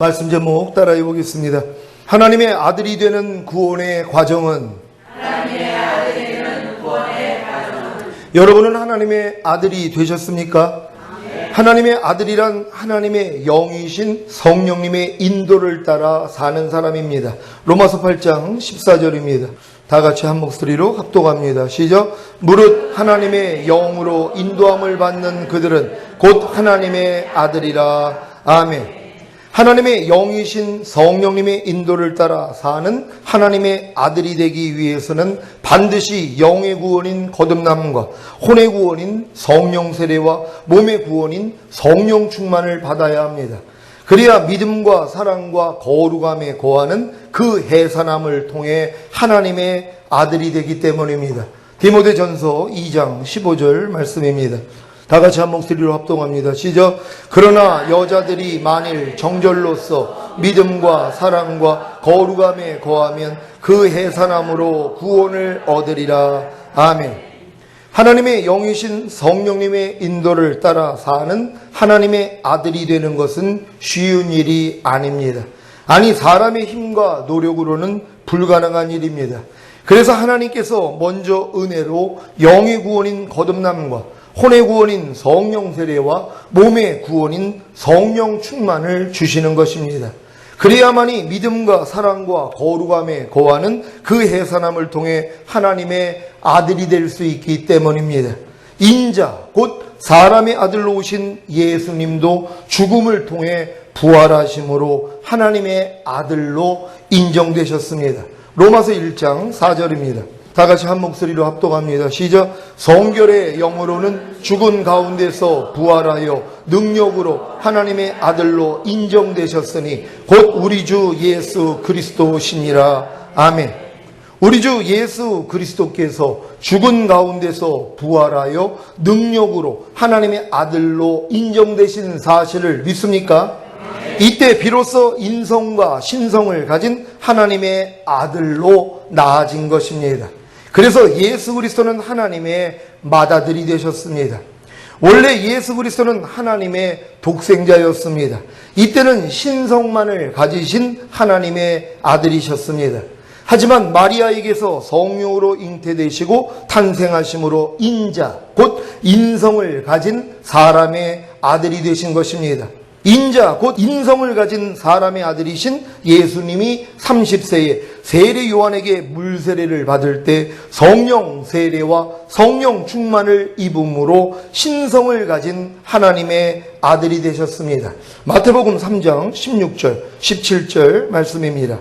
말씀 제목 따라해 보겠습니다. 하나님의 아들이 되는 구원의 과정은 여러분은 하나님의 아들이 되셨습니까? 하나님의 아들이란 하나님의 영이신 성령님의 인도를 따라 사는 사람입니다. 로마서 8장 14절입니다. 다 같이 한 목소리로 합독합니다. 시작. 무릇 하나님의 영으로 인도함을 받는 그들은 곧 하나님의 아들이라. 아멘. 하나님의 영이신 성령님의 인도를 따라 사는 하나님의 아들이 되기 위해서는 반드시 영의 구원인 거듭남과 혼의 구원인 성령 세례와 몸의 구원인 성령 충만을 받아야 합니다. 그래야 믿음과 사랑과 거룩함에 거하는 그 해산함을 통해 하나님의 아들이 되기 때문입니다. 디모데전서 2장 15절 말씀입니다. 다 같이 한 목소리로 합동합니다. 시작. 그러나 여자들이 만일 정절로서 믿음과 사랑과 거룩함에 거하면 그 해산함으로 구원을 얻으리라. 아멘. 하나님의 영이신 성령님의 인도를 따라 사는 하나님의 아들이 되는 것은 쉬운 일이 아닙니다. 아니, 사람의 힘과 노력으로는 불가능한 일입니다. 그래서 하나님께서 먼저 은혜로 영의 구원인 거듭남과 혼의 구원인 성령 세례와 몸의 구원인 성령 충만을 주시는 것입니다. 그래야만이 믿음과 사랑과 거룩함에 거하는 그 해산함을 통해 하나님의 아들이 될 수 있기 때문입니다. 인자, 곧 사람의 아들로 오신 예수님도 죽음을 통해 부활하심으로 하나님의 아들로 인정되셨습니다. 로마서 1장 4절입니다. 다 같이 한 목소리로 합독합니다. 시작. 성결의 영으로는 죽은 가운데서 부활하여 능력으로 하나님의 아들로 인정되셨으니 곧 우리 주 예수 그리스도시니라. 아멘. 우리 주 예수 그리스도께서 죽은 가운데서 부활하여 능력으로 하나님의 아들로 인정되신 사실을 믿습니까? 이때 비로소 인성과 신성을 가진 하나님의 아들로 나아진 것입니다. 그래서 예수 그리스도는 하나님의 맏아들이 되셨습니다. 원래 예수 그리스도는 하나님의 독생자였습니다. 이때는 신성만을 가지신 하나님의 아들이셨습니다. 하지만 마리아에게서 성령으로 잉태되시고 탄생하심으로 인자, 곧 인성을 가진 사람의 아들이 되신 것입니다. 인자, 곧 인성을 가진 사람의 아들이신 예수님이 30세에 세례 요한에게 물 세례를 받을 때 성령 세례와 성령 충만을 입음으로 신성을 가진 하나님의 아들이 되셨습니다. 마태복음 3장 16절, 17절 말씀입니다.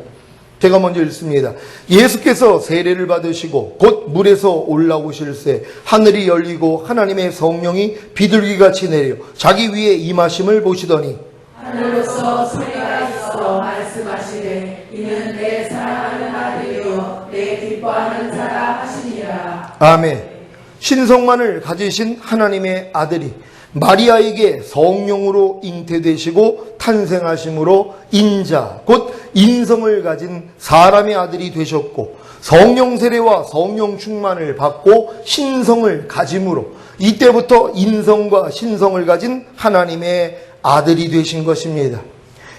제가 먼저 읽습니다. 예수께서 세례를 받으시고 곧 물에서 올라오실새 하늘이 열리고 하나님의 성령이 비둘기같이 내려 자기 위에 임하심을 보시더니 하늘로서 소리가 있어 말씀하시되 이는 내 사랑하는 아들이요 내 기뻐하는 자라 하시니라 아멘. 신성만을 가지신 하나님의 아들이 마리아에게 성령으로 잉태되시고 탄생하심으로 인자, 곧 인성을 가진 사람의 아들이 되셨고 성령 세례와 성령 충만을 받고 신성을 가짐으로 이때부터 인성과 신성을 가진 하나님의 아들이 되신 것입니다.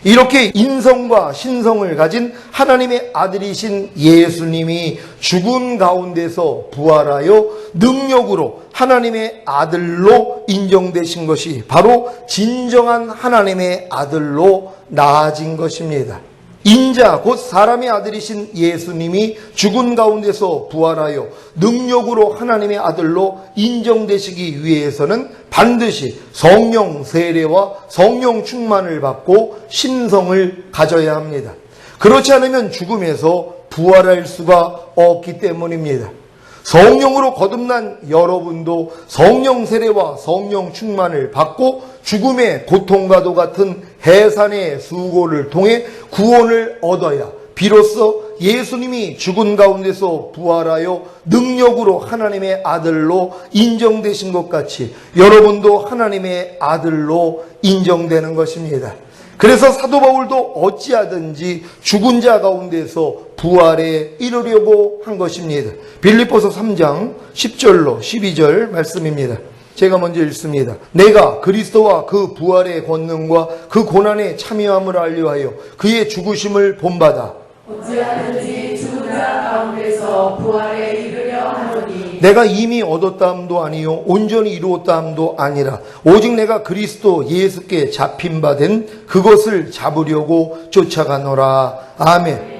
이렇게 인성과 신성을 가진 하나님의 아들이신 예수님이 죽은 가운데서 부활하여 능력으로 하나님의 아들로 인정되신 것이 바로 진정한 하나님의 아들로 나아진 것입니다. 인자 곧 사람의 아들이신 예수님이 죽은 가운데서 부활하여 능력으로 하나님의 아들로 인정되시기 위해서는 반드시 성령 세례와 성령 충만을 받고 신성을 가져야 합니다. 그렇지 않으면 죽음에서 부활할 수가 없기 때문입니다. 성령으로 거듭난 여러분도 성령 세례와 성령 충만을 받고 죽음의 고통과도 같은 해산의 수고를 통해 구원을 얻어야 비로소 예수님이 죽은 가운데서 부활하여 능력으로 하나님의 아들로 인정되신 것 같이 여러분도 하나님의 아들로 인정되는 것입니다. 그래서 사도 바울도 어찌하든지 죽은 자 가운데서 부활에 이르려고 한 것입니다. 빌립보서 3장 10절로 12절 말씀입니다. 제가 먼저 읽습니다. 내가 그리스도와 그 부활의 권능과 그 고난의 참여함을 알려하여 그의 죽으심을 본받아 어찌하든지 죽은 자 가운데서 부활에 이르려 하노니 내가 이미 얻었다함도 아니요 온전히 이루었다함도 아니라 오직 내가 그리스도 예수께 잡힌 바 된 그것을 잡으려고 쫓아가노라 아멘.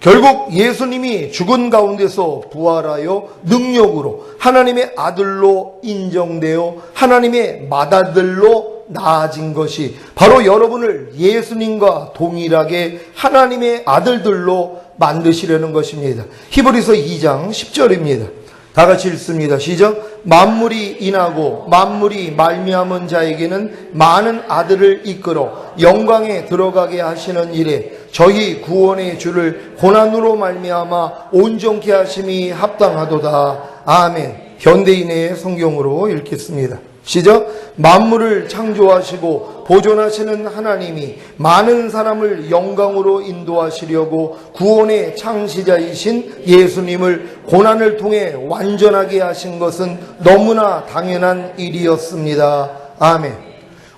결국 예수님이 죽은 가운데서 부활하여 능력으로 하나님의 아들로 인정되어 하나님의 맏아들로 나아진 것이 바로 여러분을 예수님과 동일하게 하나님의 아들들로 만드시려는 것입니다. 히브리서 2장 10절입니다. 다 같이 읽습니다. 시작. 만물이 인하고 만물이 말미암은 자에게는 많은 아들을 이끌어 영광에 들어가게 하시는 일에 저희 구원의 주를 고난으로 말미암아 온전케 하심이 합당하도다. 아멘. 현대인의 성경으로 읽겠습니다. 시작. 만물을 창조하시고 보존하시는 하나님이 많은 사람을 영광으로 인도하시려고 구원의 창시자이신 예수님을 고난을 통해 완전하게 하신 것은 너무나 당연한 일이었습니다. 아멘.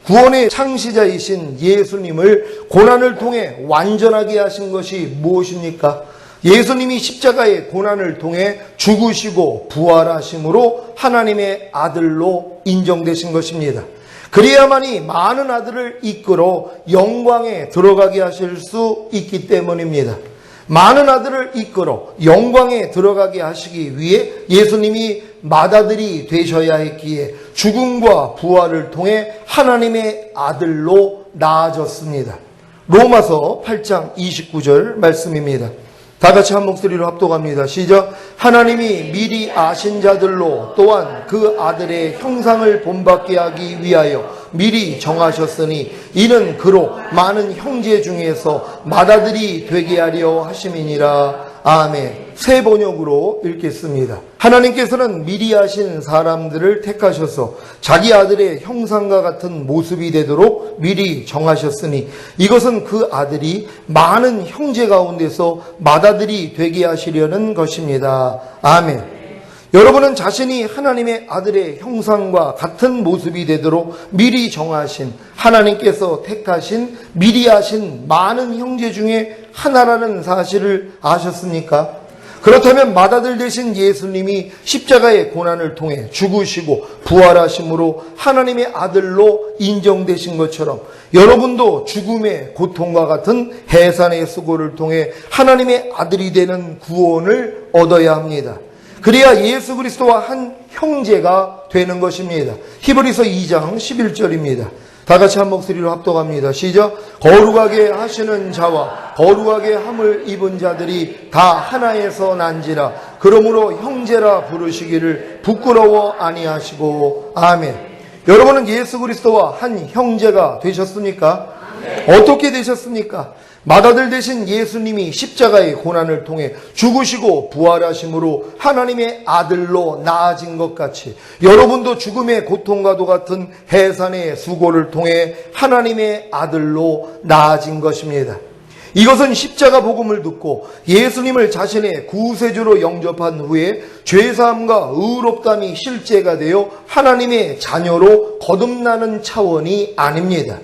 구원의 창시자이신 예수님을 고난을 통해 완전하게 하신 것이 무엇입니까? 예수님이 십자가의 고난을 통해 죽으시고 부활하심으로 하나님의 아들로 인정되신 것입니다. 그래야만이 많은 아들을 이끌어 영광에 들어가게 하실 수 있기 때문입니다. 많은 아들을 이끌어 영광에 들어가게 하시기 위해 예수님이 맏아들이 되셔야 했기에 죽음과 부활을 통해 하나님의 아들로 나아졌습니다. 로마서 8장 29절 말씀입니다. 다 같이 한 목소리로 합독합니다. 시작. 하나님이 미리 아신 자들로 또한 그 아들의 형상을 본받게 하기 위하여 미리 정하셨으니 이는 그로 많은 형제 중에서 맏아들이 되게 하려 하심이니라. 아멘. 새 번역으로 읽겠습니다. 하나님께서는 미리 하신 사람들을 택하셔서 자기 아들의 형상과 같은 모습이 되도록 미리 정하셨으니 이것은 그 아들이 많은 형제 가운데서 맏아들이 되게 하시려는 것입니다. 아멘. 여러분은 자신이 하나님의 아들의 형상과 같은 모습이 되도록 미리 정하신 하나님께서 택하신 미리 하신 많은 형제 중에 하나라는 사실을 아셨습니까? 그렇다면 맏아들 되신 예수님이 십자가의 고난을 통해 죽으시고 부활하심으로 하나님의 아들로 인정되신 것처럼 여러분도 죽음의 고통과 같은 해산의 수고를 통해 하나님의 아들이 되는 구원을 얻어야 합니다. 그래야 예수 그리스도와 한 형제가 되는 것입니다. 히브리서 2장 11절입니다. 다 같이 한 목소리로 합독합니다. 시작. 거룩하게 하시는 자와 거룩하게 함을 입은 자들이 다 하나에서 난지라. 그러므로 형제라 부르시기를 부끄러워 아니하시고 아멘. 여러분은 예수 그리스도와 한 형제가 되셨습니까? 어떻게 되셨습니까? 맏아들 되신 예수님이 십자가의 고난을 통해 죽으시고 부활하심으로 하나님의 아들로 나아진 것 같이 여러분도 죽음의 고통과도 같은 해산의 수고를 통해 하나님의 아들로 나아진 것입니다. 이것은 십자가 복음을 듣고 예수님을 자신의 구세주로 영접한 후에 죄사함과 의롭담이 실제가 되어 하나님의 자녀로 거듭나는 차원이 아닙니다.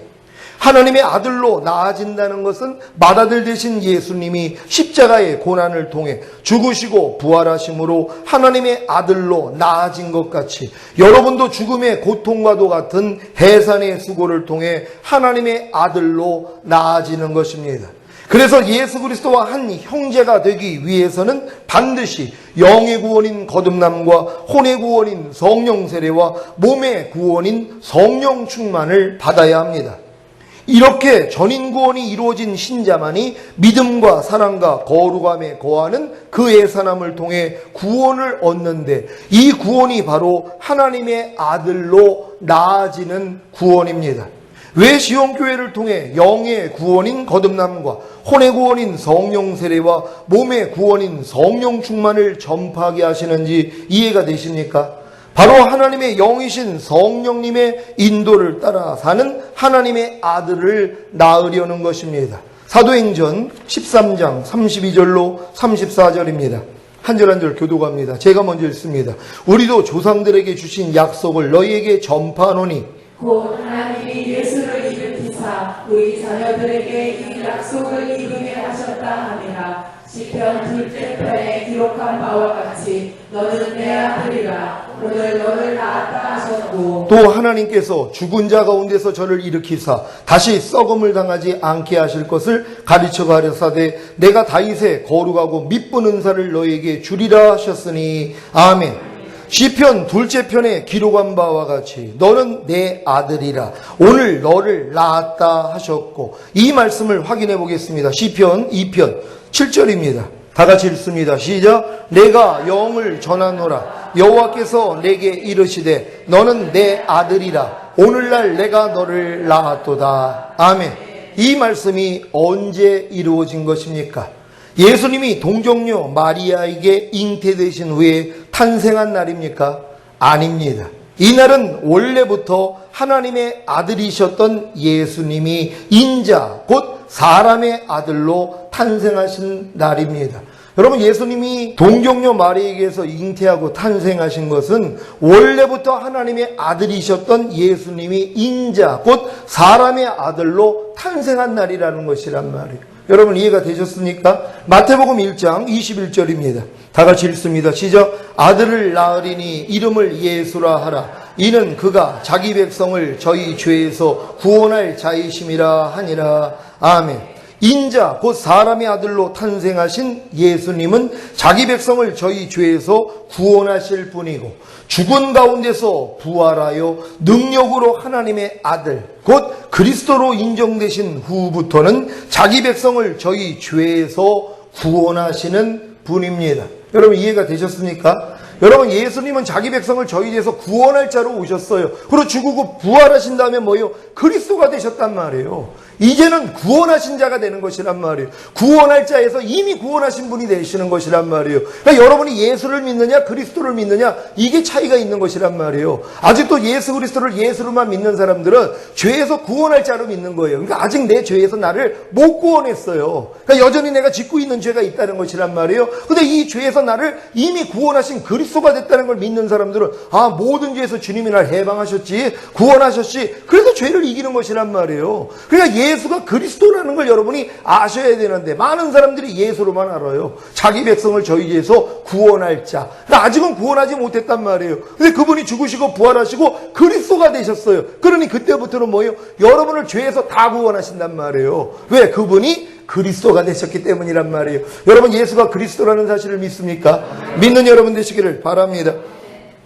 하나님의 아들로 나아진다는 것은 맏아들 되신 예수님이 십자가의 고난을 통해 죽으시고 부활하심으로 하나님의 아들로 나아진 것 같이 여러분도 죽음의 고통과도 같은 해산의 수고를 통해 하나님의 아들로 나아지는 것입니다. 그래서 예수 그리스도와 한 형제가 되기 위해서는 반드시 영의 구원인 거듭남과 혼의 구원인 성령 세례와 몸의 구원인 성령 충만을 받아야 합니다. 이렇게 전인 구원이 이루어진 신자만이 믿음과 사랑과 거룩함에 거하는 그 예산함을 통해 구원을 얻는데 이 구원이 바로 하나님의 아들로 나아지는 구원입니다. 왜 시온교회를 통해 영의 구원인 거듭남과 혼의 구원인 성령 세례와 몸의 구원인 성령 충만을 전파하게 하시는지 이해가 되십니까? 바로 하나님의 영이신 성령님의 인도를 따라 사는 하나님의 아들을 낳으려는 것입니다. 사도행전 13장 32절로 34절입니다. 한 절 한 절 교도갑니다. 제가 먼저 읽습니다. 우리도 조상들에게 주신 약속을 너희에게 전파하노니 곧 하나님이 예수를 일으키사 우리 자녀들에게 이 약속을 이루게 하셨다 하니라 시편 둘째 편에 기록한 바와 같이 너는 내 아들이라 오늘 너를 낳았다 하셨고 또 하나님께서 죽은 자 가운데서 저를 일으키사 다시 썩음을 당하지 않게 하실 것을 가르쳐 가려사대 내가 다윗의 거룩하고 밑분 은사를 너에게 주리라 하셨으니 아멘. 시편 둘째 편에 기록한 바와 같이 너는 내 아들이라 오늘 너를 낳았다 하셨고 이 말씀을 확인해 보겠습니다. 시편 2편 7절입니다. 다 같이 읽습니다. 시작. 내가 영을 전하노라. 여호와께서 내게 이르시되 너는 내 아들이라. 오늘날 내가 너를 낳았도다. 아멘. 이 말씀이 언제 이루어진 것입니까? 예수님이 동정녀 마리아에게 잉태되신 후에 탄생한 날입니까? 아닙니다. 이 날은 원래부터 하나님의 아들이셨던 예수님이 인자, 곧 사람의 아들로 탄생하신 날입니다. 여러분, 예수님이 동정녀 마리에게서 잉태하고 탄생하신 것은 원래부터 하나님의 아들이셨던 예수님이 인자, 곧 사람의 아들로 탄생한 날이라는 것이란 말이에요. 여러분 이해가 되셨습니까? 마태복음 1장 21절입니다. 다 같이 읽습니다. 시작. 아들을 낳으리니 이름을 예수라 하라. 이는 그가 자기 백성을 저희 죄에서 구원할 자이심이라 하니라. 아멘. 인자 곧 사람의 아들로 탄생하신 예수님은 자기 백성을 저희 죄에서 구원하실 분이고 죽은 가운데서 부활하여 능력으로 하나님의 아들 곧 그리스도로 인정되신 후부터는 자기 백성을 저희 죄에서 구원하시는 분입니다. 여러분 이해가 되셨습니까? 여러분 예수님은 자기 백성을 저희 죄에서 구원할 자로 오셨어요. 그리고 죽고 부활하신 다음에 뭐예요? 그리스도가 되셨단 말이에요. 이제는 구원하신 자가 되는 것이란 말이에요. 구원할 자에서 이미 구원하신 분이 되시는 것이란 말이에요. 그러니까 여러분이 예수를 믿느냐 그리스도를 믿느냐 이게 차이가 있는 것이란 말이에요. 아직도 예수 그리스도를 예수로만 믿는 사람들은 죄에서 구원할 자로 믿는 거예요. 그러니까 아직 내 죄에서 나를 못 구원했어요. 그러니까 여전히 내가 짓고 있는 죄가 있다는 것이란 말이에요. 근데 이 죄에서 나를 이미 구원하신 그리스도 가 됐다는 걸 믿는 사람들은 아 모든 죄에서 주님이 날 해방하셨지 구원하셨지 그래서 죄를 이기는 것이란 말이에요. 그러니까 예수가 그리스도라는 걸 여러분이 아셔야 되는데 많은 사람들이 예수로만 알아요. 자기 백성을 저희 죄에서 구원할 자. 그러니까 아직은 구원하지 못했단 말이에요. 근데 그분이 죽으시고 부활하시고 그리스도가 되셨어요. 그러니 그때부터는 뭐예요? 여러분을 죄에서 다 구원하신단 말이에요. 왜? 그분이 그리스도가 되셨기 때문이란 말이에요. 여러분 예수가 그리스도라는 사실을 믿습니까? 믿는 여러분 되시기를 바랍니다.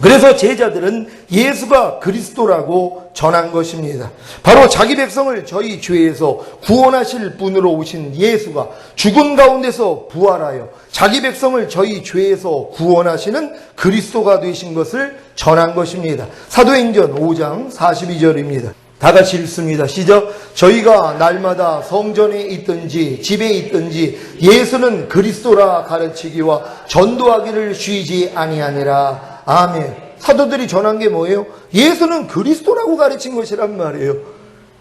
그래서 제자들은 예수가 그리스도라고 전한 것입니다. 바로 자기 백성을 저희 죄에서 구원하실 분으로 오신 예수가 죽은 가운데서 부활하여 자기 백성을 저희 죄에서 구원하시는 그리스도가 되신 것을 전한 것입니다. 사도행전 5장 42절입니다. 다 같이 읽습니다. 시작. 저희가 날마다 성전에 있든지 집에 있든지 예수는 그리스도라 가르치기와 전도하기를 쉬지 아니하니라. 아멘. 사도들이 전한 게 뭐예요? 예수는 그리스도라고 가르친 것이란 말이에요.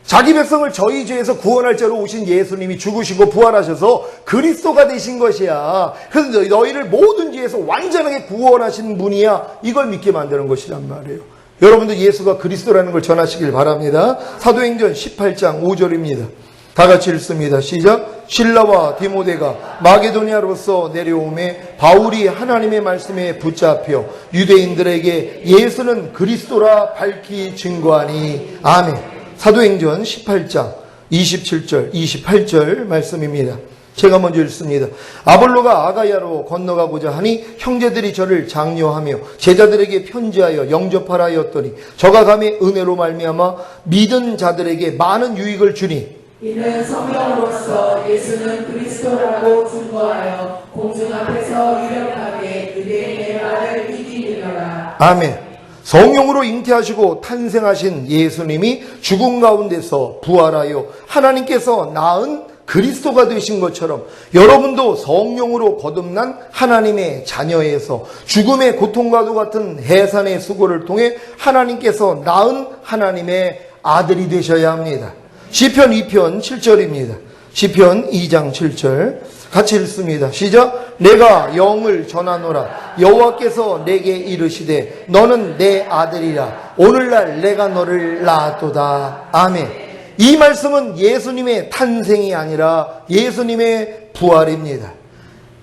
자기 백성을 저희 죄에서 구원할 자로 오신 예수님이 죽으시고 부활하셔서 그리스도가 되신 것이야. 그래서 너희- 너희를 모든 죄에서 완전하게 구원하신 분이야. 이걸 믿게 만드는 것이란 말이에요. 여러분도 예수가 그리스도라는 걸 전하시길 바랍니다. 사도행전 18장 5절입니다. 다 같이 읽습니다. 시작. 신라와 디모데가 마게도니아로서 내려오매 바울이 하나님의 말씀에 붙잡혀 유대인들에게 예수는 그리스도라 밝히 증거하니 아멘. 사도행전 18장 27절, 28절 말씀입니다. 제가 먼저 읽습니다. 아볼로가 아가야로 건너가고자 하니 형제들이 저를 장려하며 제자들에게 편지하여 영접하라 하였더니 저가 감히 은혜로 말미암아 믿은 자들에게 많은 유익을 주니 이는 성령으로서 예수는 그리스도라고 증거하여 공중 앞에서 유력하게 유대인의 말을 이기리라 아멘. 성령으로 잉태하시고 탄생하신 예수님이 죽음 가운데서 부활하여 하나님께서 낳은 그리스도가 되신 것처럼 여러분도 성령으로 거듭난 하나님의 자녀에서 죽음의 고통과도 같은 해산의 수고를 통해 하나님께서 낳은 하나님의 아들이 되셔야 합니다. 시편 2편 7절입니다. 시편 2장 7절 같이 읽습니다. 시작. 내가 영을 전하노라 여호와께서 내게 이르시되 너는 내 아들이라 오늘날 내가 너를 낳았도다 아멘 이 말씀은 예수님의 탄생이 아니라 예수님의 부활입니다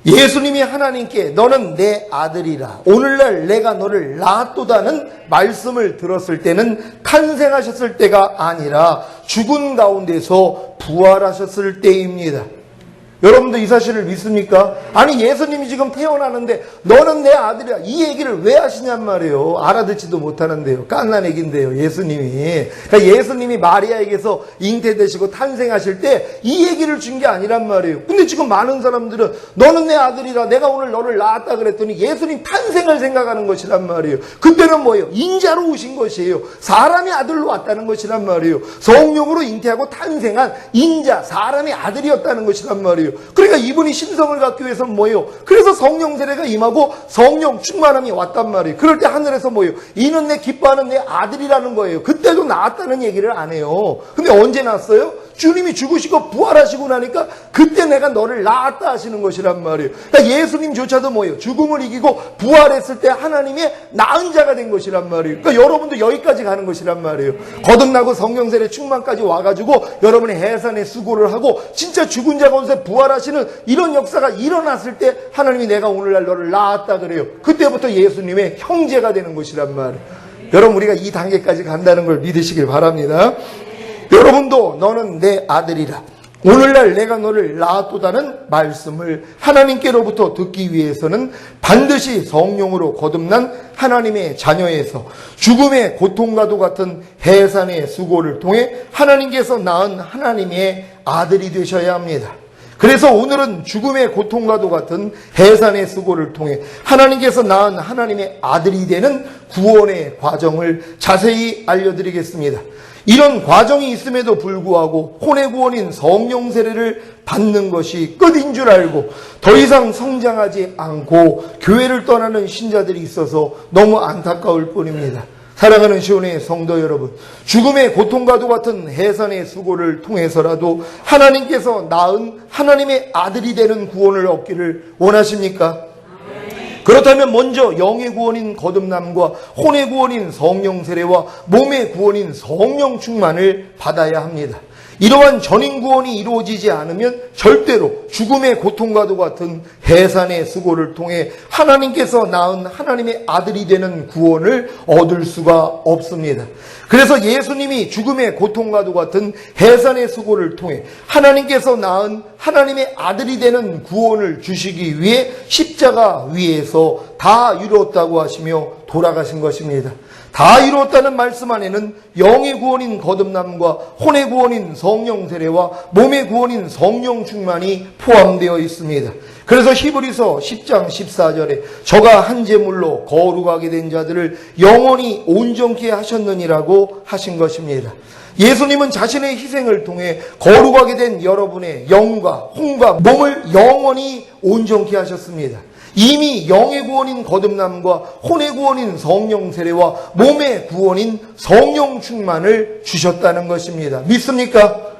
예수님이 하나님께 너는 내 아들이라 오늘날 내가 너를 낳았도다는 말씀을 들었을 때는 탄생하셨을 때가 아니라 죽은 가운데서 부활하셨을 때입니다. 여러분도 이 사실을 믿습니까? 아니 예수님이 지금 태어나는데 너는 내 아들이야. 이 얘기를 왜 하시냔 말이에요. 알아듣지도 못하는데요. 깐난 얘기인데요 예수님이. 그러니까 예수님이 마리아에게서 잉태되시고 탄생하실 때 이 얘기를 준 게 아니란 말이에요. 근데 지금 많은 사람들은 너는 내 아들이라 내가 오늘 너를 낳았다 그랬더니 예수님 탄생을 생각하는 것이란 말이에요. 그때는 뭐예요? 인자로 오신 것이에요. 사람의 아들로 왔다는 것이란 말이에요. 성령으로 잉태하고 탄생한 인자 사람의 아들이었다는 것이란 말이에요 그러니까 이분이 신성을 갖기 위해서는 뭐예요? 그래서 성령 세례가 임하고 성령 충만함이 왔단 말이에요. 그럴 때 하늘에서 뭐예요? 이는 내 기뻐하는 내 아들이라는 거예요. 그때도 나왔다는 얘기를 안 해요. 근데 언제 낳았어요? 주님이 죽으시고 부활하시고 나니까 그때 내가 너를 낳았다 하시는 것이란 말이에요. 그러니까 예수님조차도 뭐예요? 죽음을 이기고 부활했을 때 하나님의 낳은 자가 된 것이란 말이에요. 그러니까 여러분도 여기까지 가는 것이란 말이에요. 거듭나고 성령세례 충만까지 와가지고 여러분의 해산의 수고를 하고 진짜 죽은 자 가운데 부활 하시는 이런 역사가 일어났을 때 하나님이 내가 오늘날 너를 낳았다 그래요. 그때부터 예수님의 형제가 되는 것이란 말이에요. 여러분 우리가 이 단계까지 간다는 걸 믿으시길 바랍니다. 여러분도 너는 내 아들이라. 오늘날 내가 너를 낳았도다는 말씀을 하나님께로부터 듣기 위해서는 반드시 성령으로 거듭난 하나님의 자녀에서 죽음의 고통과도 같은 해산의 수고를 통해 하나님께서 낳은 하나님의 아들이 되셔야 합니다. 그래서 오늘은 죽음의 고통과도 같은 해산의 수고를 통해 하나님께서 낳은 하나님의 아들이 되는 구원의 과정을 자세히 알려드리겠습니다. 이런 과정이 있음에도 불구하고 혼의 구원인 성령 세례를 받는 것이 끝인 줄 알고 더 이상 성장하지 않고 교회를 떠나는 신자들이 있어서 너무 안타까울 뿐입니다. 사랑하는 시온의 성도 여러분, 죽음의 고통과도 같은 해산의 수고를 통해서라도 하나님께서 낳은 하나님의 아들이 되는 구원을 얻기를 원하십니까? 그렇다면 먼저 영의 구원인 거듭남과 혼의 구원인 성령 세례와 몸의 구원인 성령 충만을 받아야 합니다. 이러한 전인 구원이 이루어지지 않으면 절대로 죽음의 고통과도 같은 해산의 수고를 통해 하나님께서 낳은 하나님의 아들이 되는 구원을 얻을 수가 없습니다. 그래서 예수님이 죽음의 고통과도 같은 해산의 수고를 통해 하나님께서 낳은 하나님의 아들이 되는 구원을 주시기 위해 십자가 위에서 다 이루었다고 하시며 돌아가신 것입니다. 다 이루었다는 말씀 안에는 영의 구원인 거듭남과 혼의 구원인 성령 세례와 몸의 구원인 성령 충만이 포함되어 있습니다. 그래서 히브리서 10장 14절에 저가 한 제물로 거룩하게 된 자들을 영원히 온전케 하셨느니라고 하신 것입니다. 예수님은 자신의 희생을 통해 거룩하게 된 여러분의 영과 혼과 몸을 영원히 온전케 하셨습니다. 이미 영의 구원인 거듭남과 혼의 구원인 성령 세례와 몸의 구원인 성령 충만을 주셨다는 것입니다. 믿습니까?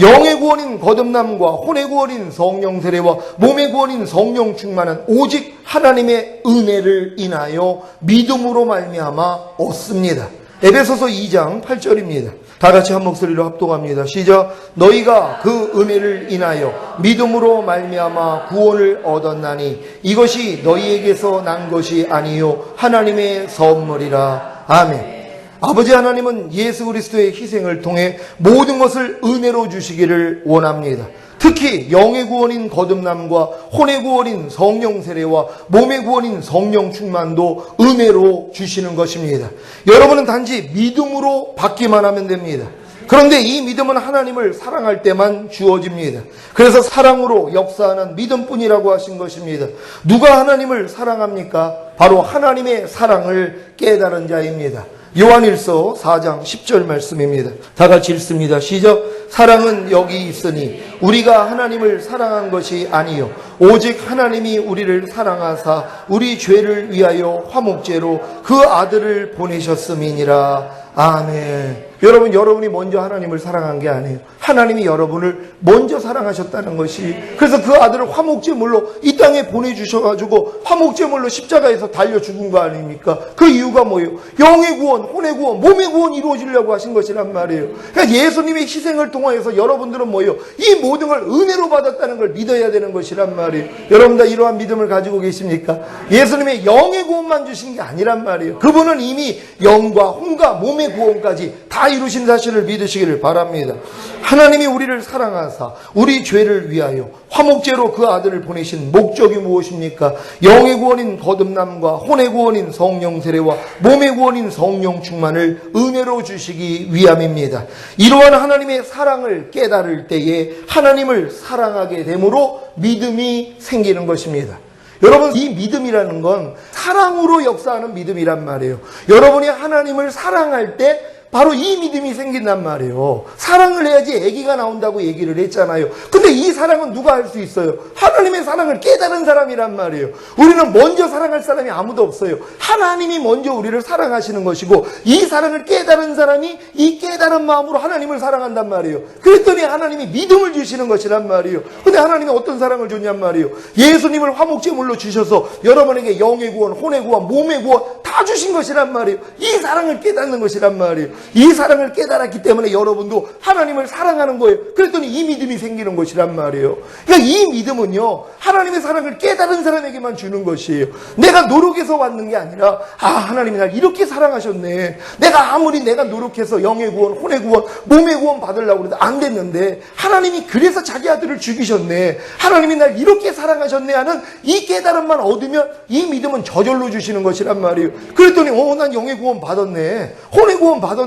영의 구원인 거듭남과 혼의 구원인 성령 세례와 몸의 구원인 성령 충만은 오직 하나님의 은혜를 인하여 믿음으로 말미암아 얻습니다. 에베소서 2장 8절입니다. 다 같이 한 목소리로 합동합니다. 시작. 너희가 그 은혜를 인하여 믿음으로 말미암아 구원을 얻었나니 이것이 너희에게서 난 것이 아니요 하나님의 선물이라. 아멘. 아버지 하나님은 예수 그리스도의 희생을 통해 모든 것을 은혜로 주시기를 원합니다. 특히 영의 구원인 거듭남과 혼의 구원인 성령 세례와 몸의 구원인 성령 충만도 은혜로 주시는 것입니다. 여러분은 단지 믿음으로 받기만 하면 됩니다. 그런데 이 믿음은 하나님을 사랑할 때만 주어집니다. 그래서 사랑으로 역사하는 믿음뿐이라고 하신 것입니다. 누가 하나님을 사랑합니까? 바로 하나님의 사랑을 깨달은 자입니다. 요한일서 4장 10절 말씀입니다. 다 같이 읽습니다. 시작. 사랑은 여기 있으니 우리가 하나님을 사랑한 것이 아니요 오직 하나님이 우리를 사랑하사 우리 죄를 위하여 화목제로 그 아들을 보내셨음이니라. 아멘. 여러분, 여러분이 먼저 하나님을 사랑한 게 아니에요. 하나님이 여러분을 먼저 사랑하셨다는 것이. 그래서 그 아들을 화목제물로 이 땅에 보내주셔가지고 화목제물로 십자가에서 달려 죽은 거 아닙니까? 그 이유가 뭐예요? 영의 구원, 혼의 구원, 몸의 구원 이루어지려고 하신 것이란 말이에요. 그러니까 예수님의 희생을 통하여서 여러분들은 뭐예요? 이 모든 걸 은혜로 받았다는 걸 믿어야 되는 것이란 말이에요. 여러분 다 이러한 믿음을 가지고 계십니까? 예수님의 영의 구원만 주신 게 아니란 말이에요. 그분은 이미 영과 혼과 몸의 구원까지 다 이루신 사실을 믿으시기를 바랍니다. 하나님이 우리를 사랑하사 우리 죄를 위하여 화목제로 그 아들을 보내신 목적이 무엇입니까? 영의 구원인 거듭남과 혼의 구원인 성령 세례와 몸의 구원인 성령 충만을 은혜로 주시기 위함입니다. 이러한 하나님의 사랑을 깨달을 때에 하나님을 사랑하게 되므로 믿음이 생기는 것입니다. 여러분, 이 믿음이라는 건 사랑으로 역사하는 믿음이란 말이에요. 여러분이 하나님을 사랑할 때 바로 이 믿음이 생긴단 말이에요. 사랑을 해야지 아기가 나온다고 얘기를 했잖아요. 근데 이 사랑은 누가 할 수 있어요? 하나님의 사랑을 깨달은 사람이란 말이에요. 우리는 먼저 사랑할 사람이 아무도 없어요. 하나님이 먼저 우리를 사랑하시는 것이고 이 사랑을 깨달은 사람이 이 깨달은 마음으로 하나님을 사랑한단 말이에요. 그랬더니 하나님이 믿음을 주시는 것이란 말이에요. 근데 하나님이 어떤 사랑을 줬냔 말이에요. 예수님을 화목제물로 주셔서 여러분에게 영의 구원, 혼의 구원, 몸의 구원 다 주신 것이란 말이에요. 이 사랑을 깨닫는 것이란 말이에요. 이 사랑을 깨달았기 때문에 여러분도 하나님을 사랑하는 거예요. 그랬더니 이 믿음이 생기는 것이란 말이에요. 그러니까 이 믿음은요, 하나님의 사랑을 깨달은 사람에게만 주는 것이에요. 내가 노력해서 왔는 게 아니라, 아, 하나님이 날 이렇게 사랑하셨네. 내가 아무리 내가 노력해서 영의 구원, 혼의 구원, 몸의 구원 받으려고 그래도 안 됐는데, 하나님이 그래서 자기 아들을 죽이셨네. 하나님이 날 이렇게 사랑하셨네 하는 이 깨달음만 얻으면 이 믿음은 저절로 주시는 것이란 말이에요. 그랬더니, 어, 난 영의 구원 받았네. 혼의 구원 받았네.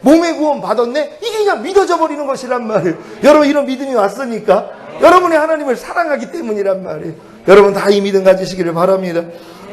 몸의 구원 받았네. 이게 그냥 믿어져 버리는 것이란 말이에요. 여러분, 이런 믿음이 왔으니까? 여러분이 하나님을 사랑하기 때문이란 말이에요. 여러분 다 이 믿음 가지시기를 바랍니다.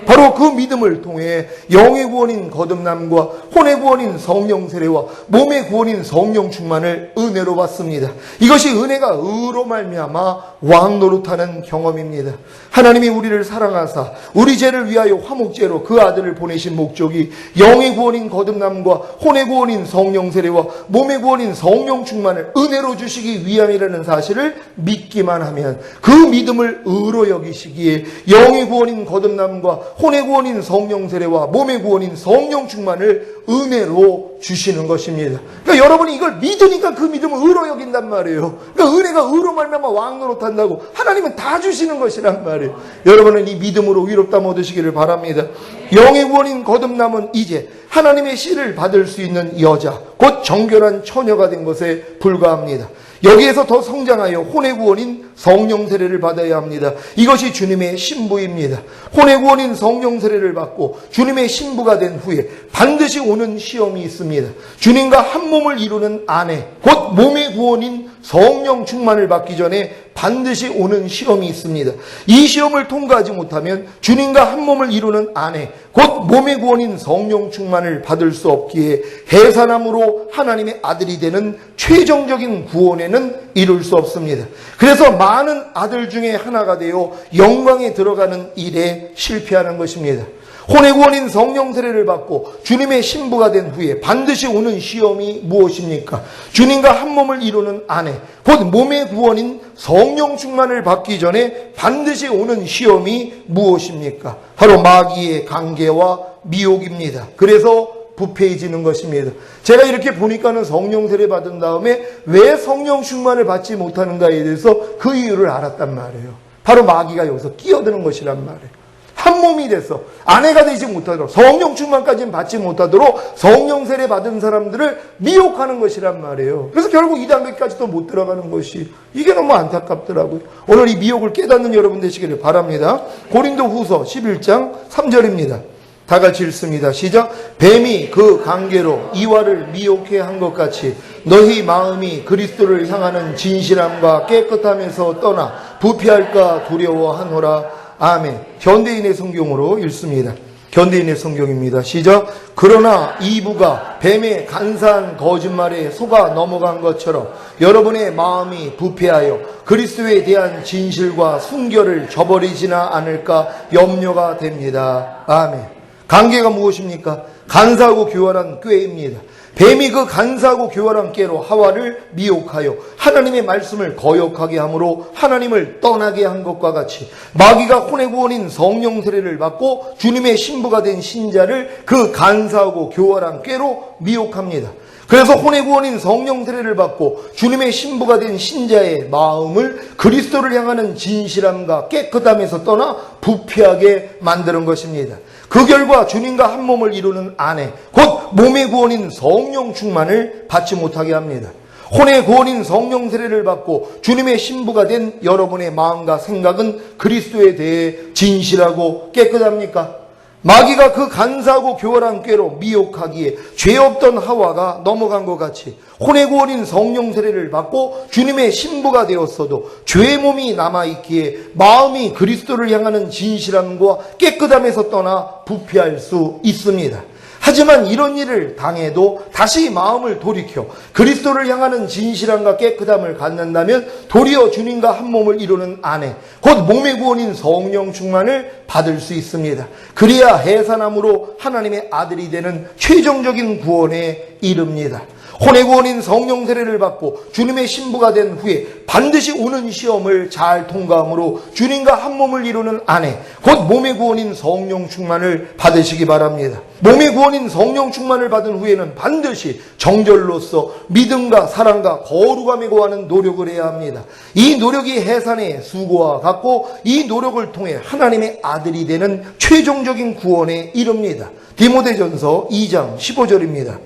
바로 그 믿음을 통해 영의 구원인 거듭남과 혼의 구원인 성령 세례와 몸의 구원인 성령 충만을 은혜로 받습니다. 이것이 은혜가 의로 말미암아 왕 노릇하는 경험입니다. 하나님이 우리를 사랑하사 우리 죄를 위하여 화목제로 그 아들을 보내신 목적이 영의 구원인 거듭남과 혼의 구원인 성령 세례와 몸의 구원인 성령 충만을 은혜로 주시기 위함이라는 사실을 믿기만 하면 그 믿음을 의로 여기시기에 영의 구원인 거듭남과 혼의 구원인 성령 세례와 몸의 구원인 성령 충만을 은혜로 주시는 것입니다. 그러니까 여러분이 이걸 믿으니까 그 믿음을 의로 여긴단 말이에요. 그러니까 은혜가 의로 말미암아 왕노릇 한다고 하나님은 다 주시는 것이란 말이에요. 여러분은 이 믿음으로 위롭다 얻으시기를 바랍니다. 영의 구원인 거듭남은 이제 하나님의 씨를 받을 수 있는 여자, 곧 정결한 처녀가 된 것에 불과합니다. 여기에서 더 성장하여 혼의 구원인 성령 세례를 받아야 합니다. 이것이 주님의 신부입니다. 혼의 구원인 성령 세례를 받고 주님의 신부가 된 후에 반드시 오는 시험이 있습니다. 주님과 한 몸을 이루는 아내, 곧 몸의 구원인 성령 충만을 받기 전에 반드시 오는 시험이 있습니다. 이 시험을 통과하지 못하면 주님과 한 몸을 이루는 아내, 곧 몸의 구원인 성령 충만을 받을 수 없기에 해산함으로 하나님의 아들이 되는 최종적인 구원에는 이룰 수 없습니다. 그래서 많은 아들 중에 하나가 되어 영광에 들어가는 일에 실패하는 것입니다. 혼의 구원인 성령 세례를 받고 주님의 신부가 된 후에 반드시 오는 시험이 무엇입니까? 주님과 한 몸을 이루는 아내, 곧 몸의 구원인 성령 충만을 받기 전에 반드시 오는 시험이 무엇입니까? 바로 마귀의 관계와 미혹입니다. 그래서 부패해지는 것입니다. 제가 이렇게 보니까는 성령 세례 받은 다음에 왜 성령 충만을 받지 못하는가에 대해서 그 이유를 알았단 말이에요. 바로 마귀가 여기서 끼어드는 것이란 말이에요. 한 몸이 돼서 아내가 되지 못하도록 성령 충만까지는 받지 못하도록 성령 세례 받은 사람들을 미혹하는 것이란 말이에요. 그래서 결국 이 단계까지도 못 들어가는 것이 이게 너무 안타깝더라고요. 오늘 이 미혹을 깨닫는 여러분 되시기를 바랍니다. 고린도 후서 11장 3절입니다. 다 같이 읽습니다. 시작. 뱀이 그 관계로 이와를 미혹해 한 것 같이 너희 마음이 그리스도를 향하는 진실함과 깨끗함에서 떠나 부패할까 두려워하노라. 아멘. 현대인의 성경으로 읽습니다. 현대인의 성경입니다. 시작. 그러나 이부가 뱀의 간사한 거짓말에 속아 넘어간 것처럼 여러분의 마음이 부패하여 그리스도에 대한 진실과 순결을 저버리지나 않을까 염려가 됩니다. 아멘. 관계가 무엇입니까? 간사하고 교활한 꾀입니다. 뱀이 그 간사하고 교활한 깨로 하와를 미혹하여 하나님의 말씀을 거역하게 함으로 하나님을 떠나게 한 것과 같이 마귀가 혼의 구원인 성령 세례를 받고 주님의 신부가 된 신자를 그 간사하고 교활한 깨로 미혹합니다. 그래서 혼의 구원인 성령 세례를 받고 주님의 신부가 된 신자의 마음을 그리스도를 향하는 진실함과 깨끗함에서 떠나 부패하게 만드는 것입니다. 그 결과 주님과 한 몸을 이루는 아내, 곧 몸의 구원인 성령 충만을 받지 못하게 합니다. 혼의 구원인 성령 세례를 받고 주님의 신부가 된 여러분의 마음과 생각은 그리스도에 대해 진실하고 깨끗합니까? 마귀가 그 간사하고 교활한 꾀로 미혹하기에 죄 없던 하와가 넘어간 것 같이 혼의 구원인 성령 세례를 받고 주님의 신부가 되었어도 죄의 몸이 남아있기에 마음이 그리스도를 향하는 진실함과 깨끗함에서 떠나 부패할 수 있습니다. 하지만 이런 일을 당해도 다시 마음을 돌이켜 그리스도를 향하는 진실함과 깨끗함을 갖는다면 도리어 주님과 한 몸을 이루는 아내, 곧 몸의 구원인 성령 충만을 받을 수 있습니다. 그래야 해산함으로 하나님의 아들이 되는 최종적인 구원에 이릅니다. 혼의 구원인 성령 세례를 받고 주님의 신부가 된 후에 반드시 오는 시험을 잘 통과함으로 주님과 한 몸을 이루는 아내, 곧 몸의 구원인 성령 충만을 받으시기 바랍니다. 몸의 구원인 성령 충만을 받은 후에는 반드시 정절로서 믿음과 사랑과 거룩함에 고하는 노력을 해야 합니다. 이 노력이 해산의 수고와 같고 이 노력을 통해 하나님의 아들이 되는 최종적인 구원에 이릅니다. 디모데전서 2장 15절입니다.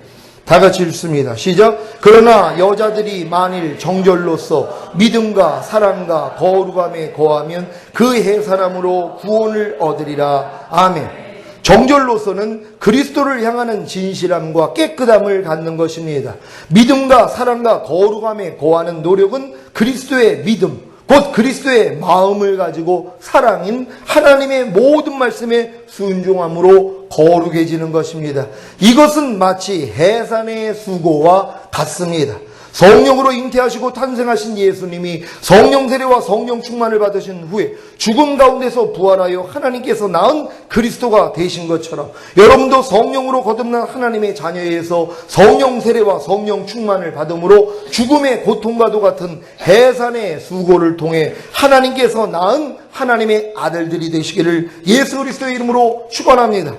다 같이 읽습니다. 시작. 그러나 여자들이 만일 정절로서 믿음과 사랑과 거룩함에 거하면 그 해 사람으로 구원을 얻으리라. 아멘. 정절로서는 그리스도를 향하는 진실함과 깨끗함을 갖는 것입니다. 믿음과 사랑과 거룩함에 거하는 노력은 그리스도의 믿음, 곧 그리스도의 마음을 가지고 사랑인 하나님의 모든 말씀에 순종함으로 거룩해지는 것입니다. 이것은 마치 해산의 수고와 같습니다. 성령으로 잉태하시고 탄생하신 예수님이 성령 세례와 성령 충만을 받으신 후에 죽음 가운데서 부활하여 하나님께서 낳은 그리스도가 되신 것처럼 여러분도 성령으로 거듭난 하나님의 자녀에서 성령 세례와 성령 충만을 받음으로 죽음의 고통과도 같은 해산의 수고를 통해 하나님께서 낳은 하나님의 아들들이 되시기를 예수 그리스도의 이름으로 축원합니다.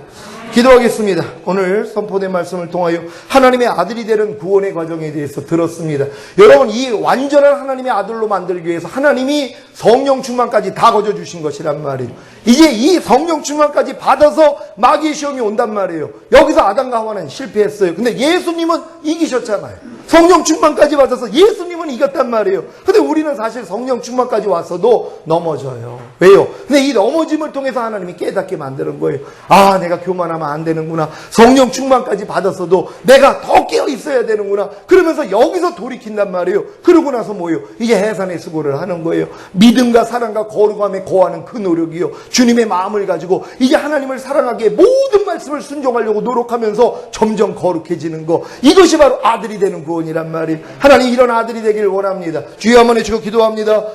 기도하겠습니다. 오늘 선포된 말씀을 통하여 하나님의 아들이 되는 구원의 과정에 대해서 들었습니다. 여러분, 이 완전한 하나님의 아들로 만들기 위해서 하나님이 성령 충만까지 다 거저 주신 것이란 말이에요. 이제 이 성령 충만까지 받아서 마귀의 시험이 온단 말이에요. 여기서 아담과 하와는 실패했어요. 근데 예수님은 이기셨잖아요. 성령 충만까지 받아서 예수님 은 이겼단 말이에요. 근데 우리는 사실 성령 충만까지 왔어도 넘어져요. 왜요? 근데 이 넘어짐을 통해서 하나님이 깨닫게 만드는 거예요. 아, 내가 교만하면 안 되는구나. 성령 충만까지 받았어도 내가 더 깨어 있어야 되는구나. 그러면서 여기서 돌이킨단 말이에요. 그러고 나서 뭐예요? 이제 해산의 수고를 하는 거예요. 믿음과 사랑과 거룩함에 거하는 그 노력이요. 주님의 마음을 가지고 이제 하나님을 사랑하기에 모든 말씀을 순종하려고 노력하면서 점점 거룩해지는 거. 이것이 바로 아들이 되는 구원이란 말이에요. 하나님 이런 아들이 되 기를 원합니다. 주여 한번 해주고 기도합니다.